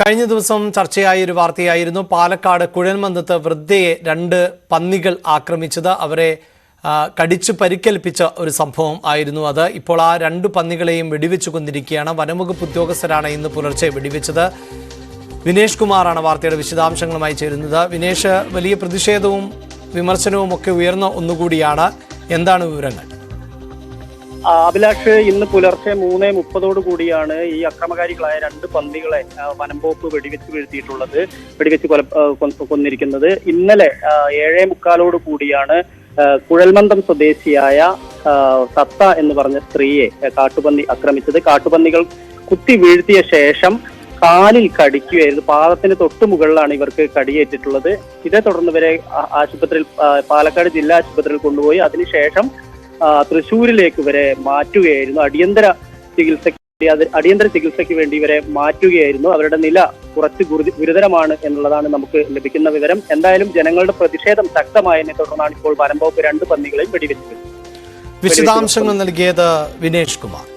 കഴിഞ്ഞ ദിവസം ചർച്ചയായ ഒരു വാർത്തയായിരുന്നു. പാലക്കാട് കുഴൽമന്ദത്ത് വൃദ്ധയെ രണ്ട് പന്നികൾ ആക്രമിച്ചത്. അവരെ കടിച്ചു പരിക്കേൽപ്പിച്ച ഒരു സംഭവം ആയിരുന്നു അത്. ഇപ്പോൾ ആ രണ്ട് പന്നികളെയും വെടിവെച്ചു കൊണ്ടിരിക്കുകയാണ്. വനംവകുപ്പ് ഉദ്യോഗസ്ഥരാണ് ഇന്ന് പുലർച്ചെ വെടിവെച്ചത്. വിനേഷ് കുമാറാണ് വാർത്തയുടെ വിശദാംശങ്ങളുമായി ചേരുന്നത്. വിനേഷ് വലിയ പ്രതിഷേധവും വിമർശനവും ഒക്കെ ഉയർന്ന ഒന്നുകൂടിയാണ്. എന്താണ് വിവരങ്ങൾ? അഭിലാഷ് ഇന്ന് പുലർച്ചെ മൂന്ന് മുപ്പതോടു കൂടിയാണ് ഈ അക്രമകാരികളായ രണ്ട് പന്നികളെ വനംപോപ്പ് വെടിവെച്ച് വീഴ്ത്തിയിട്ടുള്ളത് വെടിവെച്ച് കൊല കൊന്നിരിക്കുന്നത്. ഇന്നലെ ഏഴേ മുക്കാലോട് കൂടിയാണ് കുഴൽമന്ദം സ്വദേശിയായ സത്ത എന്ന് പറഞ്ഞ സ്ത്രീയെ കാട്ടുപന്നി ആക്രമിച്ചത്. കാട്ടുപന്നികൾ കുത്തി വീഴ്ത്തിയ ശേഷം കാലിൽ കടിക്കുകയായിരുന്നു. പാദത്തിന് തൊട്ടു മുകളിലാണ് ഇവർക്ക് കടിയേറ്റിട്ടുള്ളത്. ഇതേ തുടർന്ന് ഇവരെ ആശുപത്രിയിൽ പാലക്കാട് ജില്ലാ ആശുപത്രിയിൽ കൊണ്ടുപോയി. അതിനുശേഷം ആ, വരെ മാറ്റുകയായിരുന്നു. അടിയന്തര ചികിത്സയ്ക്ക് അടിയന്തര ചികിത്സയ്ക്ക് വേണ്ടി ഇവരെ മാറ്റുകയായിരുന്നു. അവരുടെ നില കുറച്ച് ഗുരുതി- ഗുരുതരമാണ് എന്നുള്ളതാണ് നമുക്ക് ലഭിക്കുന്ന വിവരം. എന്തായാലും ജനങ്ങളുടെ പ്രതിഷേധം ശക്തമായതിനെ തുടർന്നാണ് ഇപ്പോൾ വനംവകുപ്പ് രണ്ട് പന്നികളെയും വെടിവെച്ചത്. വിശദാംശങ്ങൾ നൽകിയത് വിനേഷ് കുമാർ.